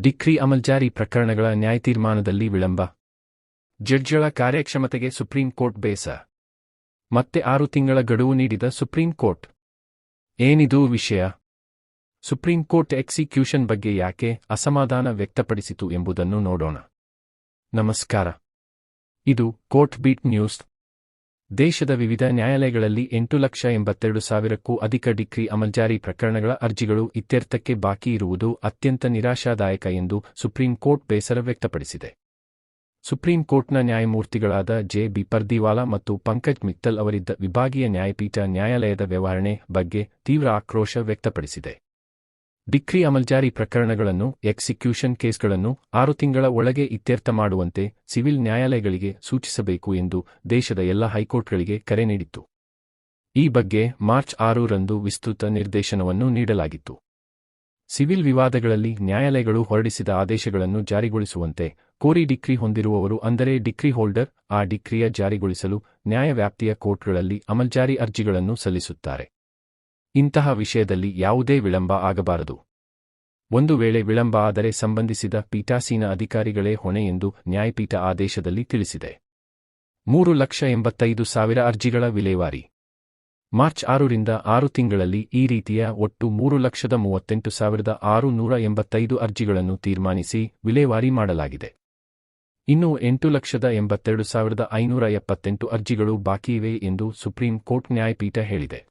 Decree ಅಮಲ್ಜಾರಿ ಪ್ರಕರಣಗಳ ನ್ಯಾಯ ತೀರ್ಮಾನದಲ್ಲಿ ವಿಳಂಬ. ಜಡ್ಜ್ಗಳ ಕಾರ್ಯಕ್ಷಮತೆಗೆ ಸುಪ್ರೀಂ ಕೋರ್ಟ್ ಬೇಸ. ಮತ್ತೆ ಆರು ತಿಂಗಳ ಗಡುವು ನೀಡಿದ ಸುಪ್ರೀಂ ಕೋರ್ಟ್. ಏನಿದು ವಿಷಯ? ಸುಪ್ರೀಂ ಕೋರ್ಟ್ ಎಕ್ಸಿಕ್ಯೂಷನ್ ಬಗ್ಗೆ ಯಾಕೆ ಅಸಮಾಧಾನ ವ್ಯಕ್ತಪಡಿಸಿತು ಎಂಬುದನ್ನು ನೋಡೋಣ. ನಮಸ್ಕಾರ. ಇದು ಕೋರ್ಟ್ ಬೀಟ್ ನ್ಯೂಸ್. ದೇಶದ ವಿವಿಧ ನ್ಯಾಯಾಲಯಗಳಲ್ಲಿ ಎಂಟು ಲಕ್ಷ ಎಂಬತ್ತೆರಡು ಸಾವಿರಕ್ಕೂ ಅಧಿಕ ಡಿಗ್ರಿ ಅಮಲ್ಜಾರಿ ಪ್ರಕರಣಗಳ ಅರ್ಜಿಗಳು ಇತ್ಯರ್ಥಕ್ಕೆ ಬಾಕಿ ಇರುವುದು ಅತ್ಯಂತ ನಿರಾಶಾದಾಯಕ ಎಂದು ಸುಪ್ರೀಂ ಕೋರ್ಟ್ ಬೇಸರ ವ್ಯಕ್ತಪಡಿಸಿದೆ. ಸುಪ್ರೀಂ ಕೋರ್ಟ್ನ ನ್ಯಾಯಮೂರ್ತಿಗಳಾದ ಜೆ. ಬಿ. ಪರ್ದಿವಾಲಾ ಮತ್ತು ಪಂಕಜ್ ಮಿತ್ತಲ್ ಅವರಿದ್ದ ವಿಭಾಗೀಯ ನ್ಯಾಯಪೀಠ ನ್ಯಾಯಾಲಯದ ವ್ಯವಹಾರಣೆ ಬಗ್ಗೆ ತೀವ್ರ ಆಕ್ರೋಶ ವ್ಯಕ್ತಪಡಿಸಿದೆ. ಡಿಕ್ರಿ ಅಮಲ್ಜಾರಿ ಪ್ರಕರಣಗಳನ್ನು, ಎಕ್ಸಿಕ್ಯೂಷನ್ ಕೇಸ್ಗಳನ್ನು ಆರು ತಿಂಗಳ ಒಳಗೆ ಇತ್ಯರ್ಥ ಮಾಡುವಂತೆ ಸಿವಿಲ್ ನ್ಯಾಯಾಲಯಗಳಿಗೆ ಸೂಚಿಸಬೇಕು ಎಂದು ದೇಶದ ಎಲ್ಲ ಹೈಕೋರ್ಟ್ಗಳಿಗೆ ಕರೆ ನೀಡಿತ್ತು. ಈ ಬಗ್ಗೆ ಮಾರ್ಚ್ ಆರು ರಂದು ವಿಸ್ತೃತ ನಿರ್ದೇಶನವನ್ನು ನೀಡಲಾಗಿತ್ತು. ಸಿವಿಲ್ ವಿವಾದಗಳಲ್ಲಿ ನ್ಯಾಯಾಲಯಗಳು ಹೊರಡಿಸಿದ ಆದೇಶಗಳನ್ನು ಜಾರಿಗೊಳಿಸುವಂತೆ ಕೋರಿ ಡಿಕ್ರಿ ಹೊಂದಿರುವವರು ಅಂದರೆ ಡಿಕ್ರಿ ಹೋಲ್ಡರ್, ಆ ಡಿಕ್ರಿಯ ಜಾರಿಗೊಳಿಸಲು ನ್ಯಾಯವ್ಯಾಪ್ತಿಯ ಕೋರ್ಟ್ಗಳಲ್ಲಿ ಅಮಲ್ಜಾರಿ ಅರ್ಜಿಗಳನ್ನು ಸಲ್ಲಿಸುತ್ತಾರೆ. ಇಂತಹ ವಿಷಯದಲ್ಲಿ ಯಾವುದೇ ವಿಳಂಬ ಆಗಬಾರದು. ಒಂದು ವೇಳೆ ವಿಳಂಬ ಆದರೆ ಸಂಬಂಧಿಸಿದ ಪೀಠಾಸೀನ ಅಧಿಕಾರಿಗಳೇ ಹೊಣೆ ಎಂದು ನ್ಯಾಯಪೀಠ ಆದೇಶದಲ್ಲಿ ತಿಳಿಸಿದೆ. ಮೂರು ಲಕ್ಷ ಎಂಬತ್ತೈದು ಸಾವಿರ ಅರ್ಜಿಗಳ ವಿಲೇವಾರಿ. ಮಾರ್ಚ್ ಆರರಿಂದ ಆರು ತಿಂಗಳಲ್ಲಿ ಈ ರೀತಿಯ ಒಟ್ಟು ಮೂರು ಲಕ್ಷದ ಮೂವತ್ತೆಂಟು ಸಾವಿರದ ಆರು ನೂರ ಎಂಬತ್ತೈದು ಅರ್ಜಿಗಳನ್ನು ತೀರ್ಮಾನಿಸಿ ವಿಲೇವಾರಿ ಮಾಡಲಾಗಿದೆ. ಇನ್ನು ಎಂಟು ಲಕ್ಷದ ಎಂಬತ್ತೆರಡು ಸಾವಿರದ ಐನೂರ ಎಪ್ಪತ್ತೆಂಟು ಅರ್ಜಿಗಳು ಬಾಕಿಯಿವೆ ಎಂದು ಸುಪ್ರೀಂ ಕೋರ್ಟ್ ನ್ಯಾಯಪೀಠ ಹೇಳಿದೆ.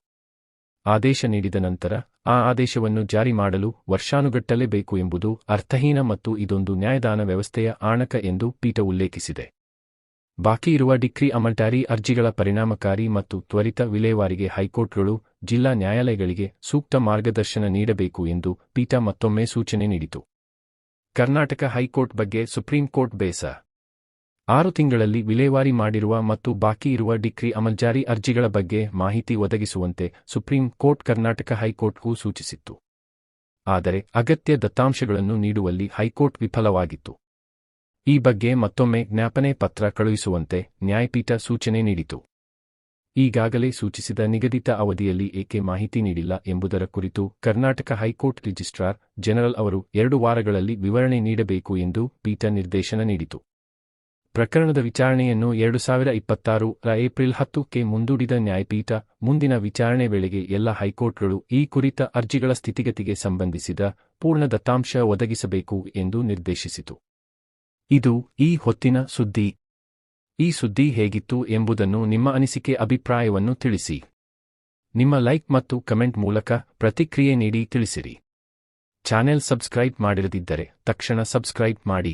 ಆದೇಶ ನೀಡಿದ ನಂತರ ಆ ಆದೇಶವನ್ನು ಜಾರಿ ಮಾಡಲು ವರ್ಷಾನುಗಟ್ಟಲೇ ಬೇಕು ಎಂಬುದು ಅರ್ಥಹೀನ ಮತ್ತು ಇದೊಂದು ನ್ಯಾಯದಾನ ವ್ಯವಸ್ಥೆಯ ಆಣಕ ಎಂದು ಪೀಠ ಉಲ್ಲೇಖಿಸಿದೆ. ಬಾಕಿ ಇರುವ ಡಿಕ್ರಿ ಅಮಲ್ಟಾರಿ ಅರ್ಜಿಗಳ ಪರಿಣಾಮಕಾರಿ ಮತ್ತು ತ್ವರಿತ ವಿಲೇವಾರಿಗೆ ಹೈಕೋರ್ಟ್ಗಳು, ಜಿಲ್ಲಾ ನ್ಯಾಯಾಲಯಗಳಿಗೆ ಸೂಕ್ತ ಮಾರ್ಗದರ್ಶನ ನೀಡಬೇಕು ಎಂದು ಪೀಠ ಮತ್ತೊಮ್ಮೆ ಸೂಚನೆ ನೀಡಿತು. ಕರ್ನಾಟಕ ಹೈಕೋರ್ಟ್ ಬಗ್ಗೆ ಸುಪ್ರೀಂ ಕೋರ್ಟ್ ಬೇಸ ಆರು ತಿಂಗಳಲ್ಲಿ ವಿಲೇವಾರಿ ಮಾಡಿರುವ ಮತ್ತು ಬಾಕಿ ಇರುವ ಡಿಕ್ರಿ ಅಮಲ್ಜಾರಿ ಅರ್ಜಿಗಳ ಬಗ್ಗೆ ಮಾಹಿತಿ ಒದಗಿಸುವಂತೆ ಸುಪ್ರೀಂ ಕೋರ್ಟ್ ಕರ್ನಾಟಕ ಹೈಕೋರ್ಟ್ಗೂ ಸೂಚಿಸಿತ್ತು. ಆದರೆ ಅಗತ್ಯ ದತ್ತಾಂಶಗಳನ್ನು ನೀಡುವಲ್ಲಿ ಹೈಕೋರ್ಟ್ ವಿಫಲವಾಗಿತ್ತು. ಈ ಬಗ್ಗೆ ಮತ್ತೊಮ್ಮೆ ಜ್ಞಾಪನೆ ಪತ್ರ ಕಳುಹಿಸುವಂತೆ ನ್ಯಾಯಪೀಠ ಸೂಚನೆ ನೀಡಿತು. ಈಗಾಗಲೇ ಸೂಚಿಸಿದ ನಿಗದಿತ ಅವಧಿಯಲ್ಲಿ ಏಕೆ ಮಾಹಿತಿ ನೀಡಿಲ್ಲ ಎಂಬುದರ ಕುರಿತು ಕರ್ನಾಟಕ ಹೈಕೋರ್ಟ್ ರಿಜಿಸ್ಟ್ರಾರ್ ಜನರಲ್ ಅವರು ಎರಡು ವಾರಗಳಲ್ಲಿ ವಿವರಣೆ ನೀಡಬೇಕು ಎಂದು ಪೀಠ ನಿರ್ದೇಶನ ನೀಡಿತು. ಪ್ರಕರಣದ ವಿಚಾರಣೆಯನ್ನು ಎರಡು ಸಾವಿರ ಇಪ್ಪತ್ತಾರು ರ ಏಪ್ರಿಲ್ ಹತ್ತಕ್ಕೆ ಮುಂದೂಡಿದ ನ್ಯಾಯಪೀಠ, ಮುಂದಿನ ವಿಚಾರಣೆ ವೇಳೆಗೆ ಎಲ್ಲ ಹೈಕೋರ್ಟ್ಗಳು ಈ ಕುರಿತ ಅರ್ಜಿಗಳ ಸ್ಥಿತಿಗತಿಗೆ ಸಂಬಂಧಿಸಿದ ಪೂರ್ಣ ದತ್ತಾಂಶ ಒದಗಿಸಬೇಕು ಎಂದು ನಿರ್ದೇಶಿಸಿತು. ಇದು ಈ ಹೊತ್ತಿನ ಸುದ್ದಿ. ಈ ಸುದ್ದಿ ಹೇಗಿತ್ತು ಎಂಬುದನ್ನು ನಿಮ್ಮ ಅನಿಸಿಕೆ ಅಭಿಪ್ರಾಯವನ್ನು ತಿಳಿಸಿ. ನಿಮ್ಮ ಲೈಕ್ ಮತ್ತು ಕಮೆಂಟ್ ಮೂಲಕ ಪ್ರತಿಕ್ರಿಯೆ ನೀಡಿ ತಿಳಿಸಿರಿ. ಚಾನೆಲ್ ಸಬ್ಸ್ಕ್ರೈಬ್ ಮಾಡಿರದಿದ್ದರೆ ತಕ್ಷಣ ಸಬ್ಸ್ಕ್ರೈಬ್ ಮಾಡಿ.